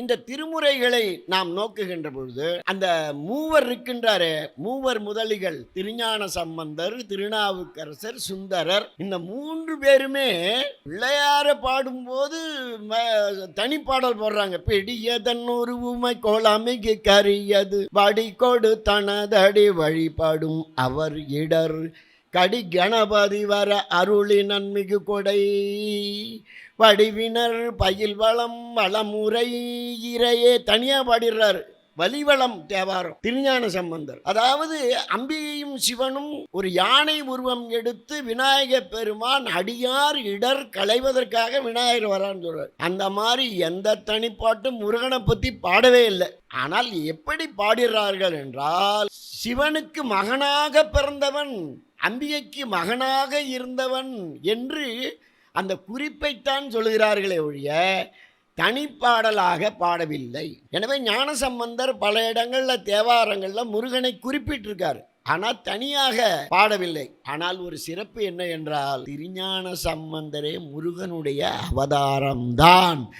இந்த திருமுறைகளை நாம் நோக்குகின்ற பொழுது அந்த மூவர் இருக்கின்றாரே மூவர் முதலிகள் திருஞான சம்பந்தர் திருநாவுக்கரசர் சுந்தரர் இந்த மூன்று பேருமே பிள்ளையார பாடும்போது தனிப்பாடல் போடுறாங்க. பெடியதன் ஒரு உமை கோலாமைக்கு கரியது வடி கொடு தனதடி வழிபாடும் அவர் இடர். கடி கணபதி வர அருளி நன்மிகு கொடை. வடிவினர் பயில் வளம் வளமுறை இறையே தனியாக பாடிடுறாரு. வலிவளம் தேவாரம் திருஞான சம்பந்தர். அதாவது அம்பிகையும் சிவனும் ஒரு யானை உருவம் எடுத்து விநாயக பெருமான் அடியார் இடர் களைவதற்காக விநாயகர் வரான்னு சொல்றாரு. அந்த மாதிரி எந்த தனிப்பாட்டும் முருகனை பற்றி பாடவே இல்லை. ஆனால் எப்படி பாடுகிறார்கள் என்றால் சிவனுக்கு மகனாக பிறந்தவன் அம்பிகைக்கு மகனாக இருந்தவன் என்று அந்த குறிப்பைத்தான் சொல்கிறார்களே ஒழிய தனிப்பாடலாக பாடவில்லை. எனவே ஞானசம்பந்தர் பல இடங்களில் தேவாரங்களில் முருகனை குறிப்பிட்டிருக்காரு. ஆனால் தனியாக பாடவில்லை. ஆனால் ஒரு சிறப்பு என்ன என்றால் திருஞான சம்பந்தரே முருகனுடைய அவதாரம்தான்.